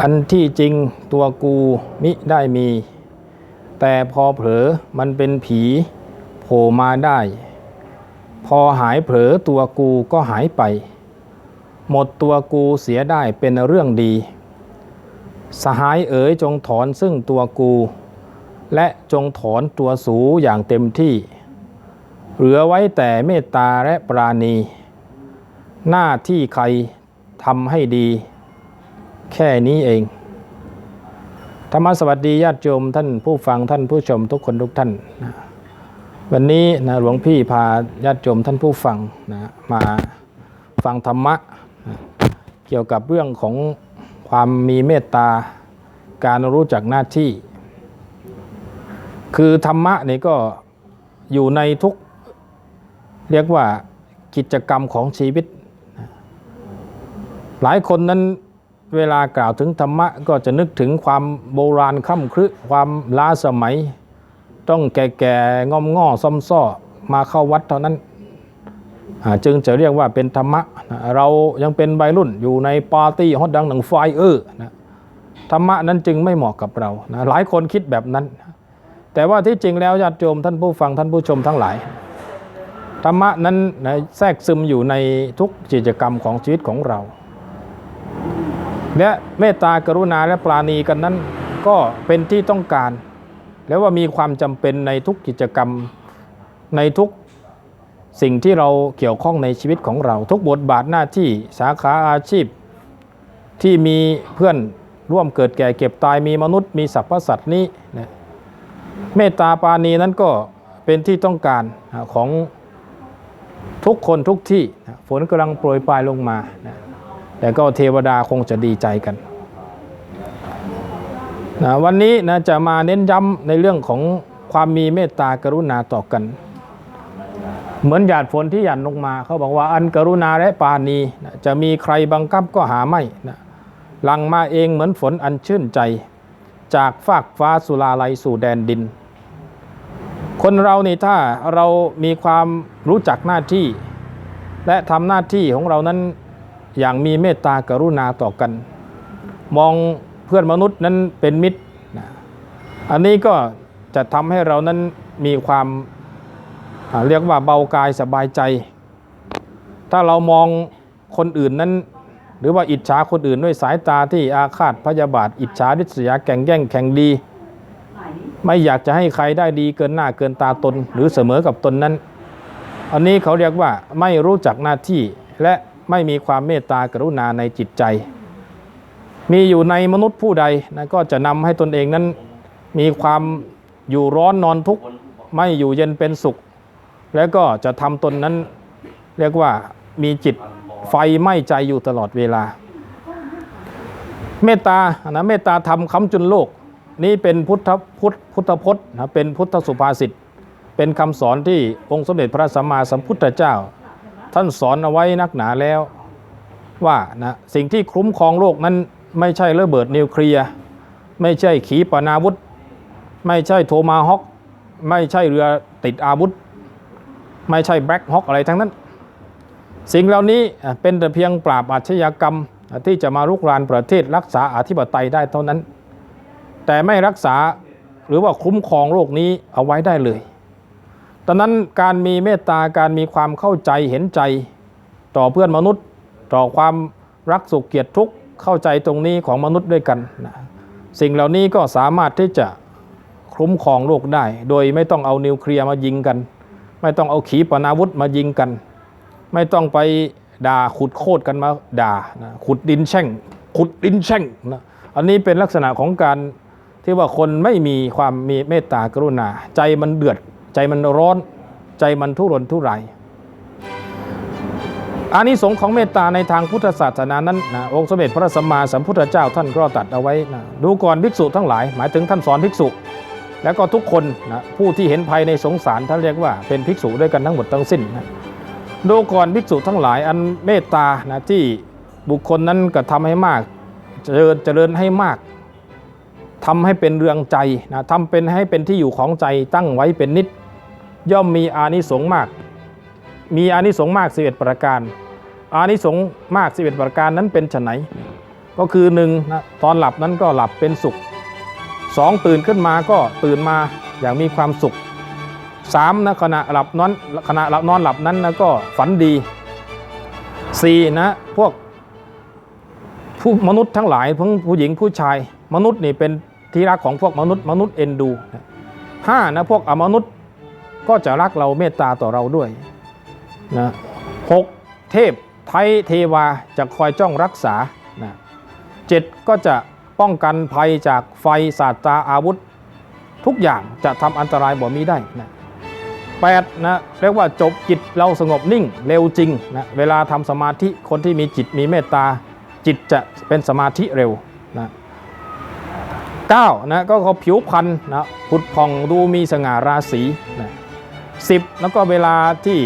อันที่จริงตัวกูมิได้มี แต่พอเผลอมันเป็นผีโผล่มาได้ พอหายเผลอตัวกูก็หายไป หมดตัวกูเสียได้เป็นเรื่องดี สหายเอ๋ยจงถอนซึ่งตัวกู และจงถอนตัวสูอย่างเต็มที่ เหลือไว้แต่เมตตาและปราณี หน้าที่ใครทำให้ดี แค่นี้เอง ธรรมสวัสดีญาติโยมท่านผู้ฟังท่านผู้ชมทุกคนทุกท่านนะวันนี้นะหลวงพี่พาญาติโยมท่านผู้ฟังนะมาฟังธรรมะนะเกี่ยวกับเรื่องของความมีเมตตาการรู้จักหน้าที่ คือธรรมะนี่ก็อยู่ในทุกเรียกว่ากิจกรรมของชีวิต หลายคนนั้น เวลากล่าวถึงธรรมะก็จะนึกถึงความโบราณค่ำครึความล้าสมัย ต้องแก่ๆงอมง่อซ่อมซ้อมาเข้าวัดเท่านั้น จึงจะเรียกว่าเป็นธรรมะ เรายังเป็นวัยรุ่นอยู่ในปาร์ตี้ฮอตดังหนังไฟเออนะธรรมะนั้นจึงไม่เหมาะกับเรานะหลายคนคิดแบบนั้น แต่ว่าที่จริงแล้วญาติโยมท่านผู้ฟังท่านผู้ชมทั้งหลายธรรมะนั้นนะแทรกซึมอยู่ในทุกกิจกรรมของชีวิตของเรา และเมตตากรุณาและปราณีกันนั้นก็เป็นที่ต้องการ แล้วว่ามีความจำเป็นในทุกกิจกรรมในทุกสิ่งที่เราเกี่ยวข้องในชีวิตของเรา ทุกบทบาทหน้าที่สาขาอาชีพ ที่มีเพื่อนร่วมเกิดแก่เก็บตายมีมนุษย์มีสรรพสัตว์นี้นะเมตตาปราณีนั้นก็เป็นที่ต้องการของทุกคนทุกที่ฝนกำลังโปรยปลายลงมานะ แต่ก็เทวดาคงจะดีใจกันนะวันนี้นะจะมาเน้นย้ำในเรื่องของความมีเมตตากรุณาต่อกัน เหมือนหยาดฝนที่หยันลงมาเขาบอกว่าอันกรุณาและปาณีนะจะมีใครบังคับก็หาไม่นะหลังมาเองเหมือนฝนอันชื่นใจ จากฟากฟ้าสุราลัยสู่แดนดิน คนเรานี่ถ้าเรามีความรู้จักหน้าที่ และทำหน้าที่ของเรานั้น อย่างมีเมตตากรุณาต่อกัน มองเพื่อนมนุษย์นั้นเป็นมิตรนะอันนี้ก็จะทำให้เรานั้นมีความเรียกว่าเบากายสบายใจ ถ้าเรามองคนอื่นนั้น หรือว่าอิจฉาคนอื่นด้วยสายตาที่อาฆาตพยาบาท อิจฉาริษยาแข่งแย่งแข่งดี ไม่อยากจะให้ใครได้ดีเกินหน้าเกินตาตน หรือเสมอกับตนนั้น อันนี้เขาเรียกว่าไม่รู้จักหน้าที่และ ไม่มีความเมตตากรุณาในจิตใจ มีอยู่ในมนุษย์ผู้ใดนะก็จะนำให้ตนเองนั้นมีความอยู่ร้อนนอนทุกข์ไม่อยู่เย็นเป็นสุข แล้วก็จะทำตนนั้น เรียกว่ามีจิตไฟไหม้ใจอยู่ตลอดเวลา เมตตานะเมตตาธรรมคำจุนโลก นี่เป็นพุทธพุทธพุทธพจน์นะเป็นพุทธสุภาษิตเป็นคำสอนที่องค์สมเด็จพระสัมมาสัมพุทธเจ้า ท่านสอนเอาไว้นักหนาแล้วว่านะสิ่งที่คุ้มครองโลกนั้นไม่ใช่ระเบิดนิวเคลียร์ไม่ใช่ขีปนาวุธ ไม่ใช่โทมาฮอกไม่ใช่เรือติดอาวุธ ไม่ใช่แบล็คฮอกอะไรทั้งนั้น สิ่งเหล่านี้เป็นแต่เพียงปราบอาชญากรรมที่จะมาลุกรานประเทศรักษาอธิปไตยได้เท่านั้น แต่ไม่รักษาหรือว่าคุ้มครองโลกนี้เอาไว้ได้เลย ตอนนั้นการมีเมตตาการมีความเข้าใจเห็นใจ ต่อเพื่อนมนุษย์ ต่อความรักสุขเกียรติทุกข์เข้าใจตรงนี้ของมนุษย์ด้วยกันนะสิ่งเหล่านี้ก็สามารถที่จะคุ้มครองโลกได้ โดยไม่ต้องเอานิวเคลียร์มายิงกัน ไม่ต้องเอาขีปนาวุธมายิงกัน ไม่ต้องไปด่าขุดโคตรกันมาด่านะขุดดินแช่ง ขุดดินแช่งนะอันนี้เป็นลักษณะของการที่ว่าคนไม่มีความมีเมตตากรุณา ใจมันเดือด ใจมันร้อนใจมันทุรนทุรายอานิสงส์ของเมตตาในทางพุทธศาสนานั้นนะองค์สมเด็จพระสัมมาสัมพุทธเจ้าท่านก็ตัดเอาไว้นะดูก่อนภิกษุทั้งหลาย หมายถึงท่านสอนภิกษุ แล้วก็ทุกคนนะผู้ที่เห็นภัยในสงสารท่านเรียกว่าเป็นภิกษุด้วยกันทั้งหมดทั้งสิ้นนะดูก่อนภิกษุทั้งหลายอันเมตตานะที่บุคคลนั้นกระทำให้มาก เจริญเจริญให้มากทำให้เป็นเรืองใจนะทำเป็นให้เป็นที่อยู่ของใจตั้งไว้เป็นนิด ย่อมมีอานิสงส์มาก มีอานิสงส์มาก11ประการ อานิสงส์มาก11ประการนั้นเป็นไฉนก็คือหนึ่งนะตอนหลับนั้นก็หลับเป็นสุขสองตื่นขึ้นมาก็ตื่นมาอย่างมีความสุขสามนะขณะหลับนอนขณะหลับนอนหลับนั้นนะก็ฝันดีสี่นะพวกผู้มนุษย์ทั้งหลายทั้งผู้หญิงผู้ชาย มนุษย์นี่เป็นที่รักของพวกมนุษย์มนุษย์เอ็นดูห้านะพวกอมนุษย์ ก็จะรักเราเมตตาต่อเราด้วยนะหกเทพไทยเทวาจะคอยจ้องรักษานะเจ็ดก็จะป้องกันภัยจากไฟศาสตราอาวุธ ทุกอย่างจะทำอันตรายบ่มีได้นะแปดนะเรียกว่าจบจิตเราสงบนิ่งเร็วจริงนะเวลาทำสมาธิคนที่มีจิตมีเมตตา จิตจะเป็นสมาธิเร็วนะเก้านะก็เขาผิวพรรณนะผุดผ่องดูมีสง่าราศีนะ สิบแล้วก็เวลาที่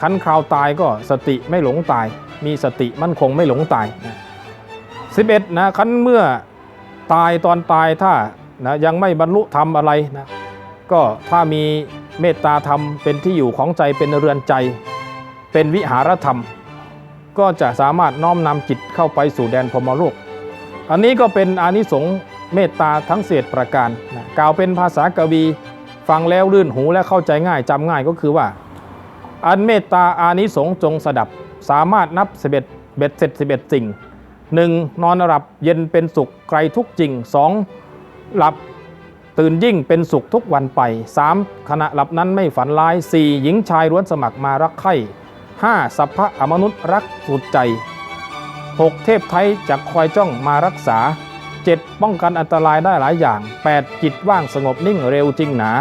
คันคราวตายก็สติไม่หลงตาย มีสติมั่นคงไม่หลงตายนะสิบเอ็ดนะคันเมื่อตายตอนตายถ้านะยังไม่บรรลุธรรมอะไรนะก็ถ้ามีเมตตาธรรมเป็นที่อยู่ของใจเป็นเรือนใจ เป็นวิหารธรรม ก็จะสามารถน้อมนำจิตเข้าไปสู่แดนพรมโลก อันนี้ก็เป็นอานิสงส์เมตตาทั้งเศษประการนะกล่าวเป็นภาษากวี ฟังแล้วลื่นหูและเข้าใจง่ายจำง่ายก็คือว่า อันเมตตาอานิสงส์จงสดับ สามารถนับสิบเอ็ดเบ็ดเสร็จสิบเอ็ดสิ่งหนึ่งนอนหลับเย็นเป็นสุขไกลทุกจริงสองหลับตื่นยิ่งเป็นสุขทุกวันไป 3. ขณะหลับนั้นไม่ฝันร้าย 4. หญิงชายล้วนสมัครมารักใคร่ 5. สัพพะอมนุษย์รักสุดใจ 6. เทพไทยจะคอยจ้องมารักษา 7. ป้องกันอันตรายได้หลายอย่าง 8. จิตว่างสงบนิ่งเร็วจริงหนา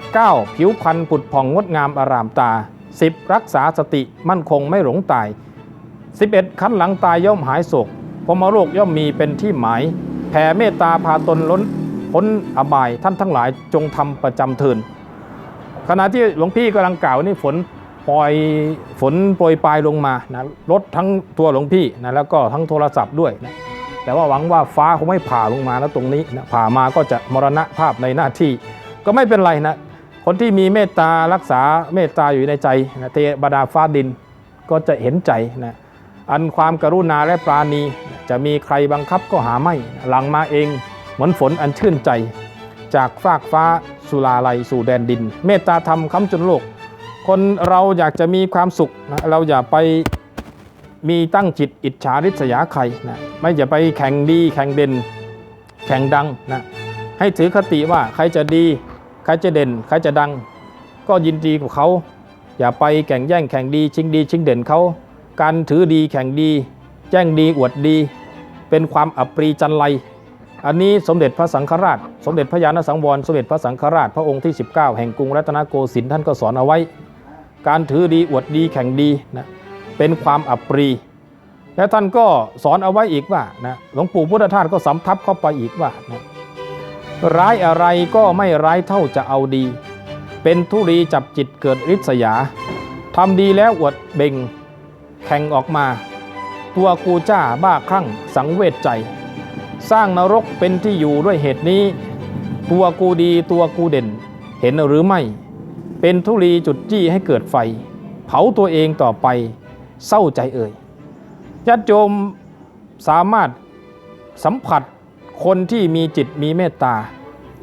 9. ผิวพรรณผุดผ่องงดงามอารามตา 10. รักษาสติมั่นคงไม่หลงตาย 11. ขั้นหลังตายย่อมหายโศกพรหมโลกย่อมมีเป็นที่หมาย แผ่เมตตาพาตนล้นพ้นอบายท่านทั้งหลายจงทำประจำเทินขณะที่หลวงพี่กำลังกล่าวนี่ฝนปล่อยฝนโปรยปลายลงมานะลดทั้งตัวหลวงพี่นะแล้วก็ทั้งโทรศัพท์ด้วยนะ แต่ว่าหวังว่าฟ้าคงไม่ผ่าลงมาแล้วตรงนี้นะผ่ามาก็จะมรณะภาพในหน้าที่ ก็ไม่เป็นไรนะคนที่มีเมตตารักษาเมตตาอยู่ในใจนะเทบดาฟ้าดินก็จะเห็นใจนะอันความกรุณาและปราณีจะมีใครบังคับก็หาไม่ หลังมาเองเหมือนฝนอันชื่นใจ จากฟากฟ้าสุลาลัยสู่แดนดิน เมตตาธรรมค้ำจุนโลก คนเราอยากจะมีความสุขนะเราอย่าไป มีตั้งจิตอิจฉาริษยาใครนะไม่อย่าไปแข่งดีแข่งเด่น แข่งดังนะให้ถือคติว่าใครจะดี ใครจะเด่น ใครจะดัง ก็ยินดีกับเขา อย่าไปแข่งแย่งแข่งดี ชิงดี ชิงเด่นเขา การถือดีแข่งดี แจ้งดีอวดดี เป็นความอัปรีจันไรอันนี้สมเด็จพระสังฆราช สมเด็จพระญาณสังวร สมเด็จพระสังฆราชพระองค์ที่ 19 แห่งกรุงรัตนโกสินทร์ท่านก็สอนเอาไว้ การถือดีอวดดีแข่งดีนะ เป็นความอัปรี และท่านก็สอนเอาไว้อีกว่านะหลวงปู่พุทธทาสก็สำทับเข้าไปอีกว่านะร้ายอะไรก็ไม่ร้ายเท่าจะเอาดี เป็นทุรีจับจิตเกิดริษยาทำดีแล้วอวดเบ่งแข่งออกมา ตัวกูจ้าบ้าคลั่งสังเวชใจ สร้างนรกเป็นที่อยู่ด้วยเหตุนี้ ตัวกูดีตัวกูเด่น เห็นหรือไม่ เป็นทุลีจุดจี้ให้เกิดไฟ เผาตัวเองต่อไป เศร้าใจเอ่ยญาติโยมสามารถสัมผัสคนที่มีจิตมีเมตตา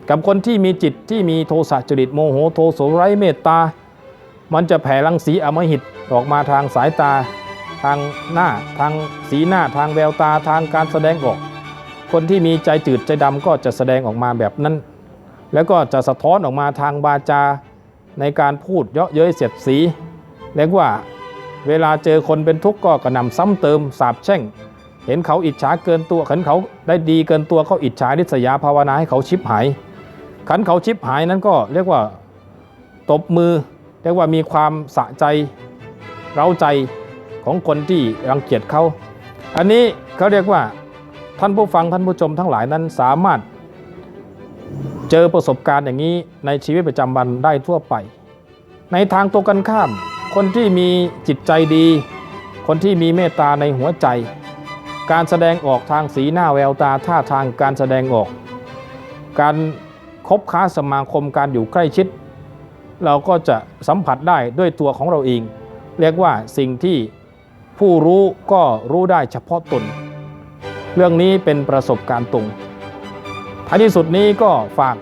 กับคนที่มีจิตที่มีโทสะจริตโมโหโทโสไร้เมตตา มันจะแผ่รังสีอมหิตออกมาทางสายตา ทางหน้าทางสีหน้าทางแววตาทางการแสดงออก คนที่มีใจจืดใจดำก็จะแสดงออกมาแบบนั้น แล้วก็จะสะท้อนออกมาทางบาจาในการพูดเยาะเย้ยเสียดสีเรียกว่า เวลาเจอคนเป็นทุกข์ก็กระนำซ้ำเติมสาบแช่ง เห็นเขาอิจฉาเกินตัวขันเขาได้ดีเกินตัวเขาอิจฉาริษยาภาวนาให้เขาชิบหาย ขันเขาชิบหายนั้นก็เรียกว่าตบมือ เรียกว่ามีความสะใจเร้าใจของคนที่รังเกียจเขา อันนี้เขาเรียกว่าท่านผู้ฟังท่านผู้ชมทั้งหลายนั้นสามารถ เจอประสบการณ์อย่างนี้ในชีวิตประจำวันได้ทั่วไป ในทางตรงกันข้าม คนที่มีจิตใจดี คนที่มีเมตตาในหัวใจ การแสดงออกทางสีหน้าแววตาท่าทางการแสดงออก การคบค้าสมาคมการอยู่ใกล้ชิด เราก็จะสัมผัสได้ด้วยตัวของเราเอง เรียกว่าสิ่งที่ผู้รู้ก็รู้ได้เฉพาะตน เรื่องนี้เป็นประสบการณ์ตรงท้ายที่สุดนี้ก็ฝาก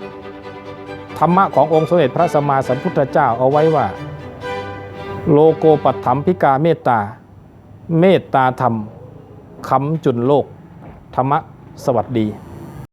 ธรรมะขององค์สมเด็จพระสัมมาสัมพุทธเจ้าเอาไว้ว่า โลโกปัตถมพิกาเมตตา เมตตาธรรมคำจุนโลก ธรรมะสวัสดี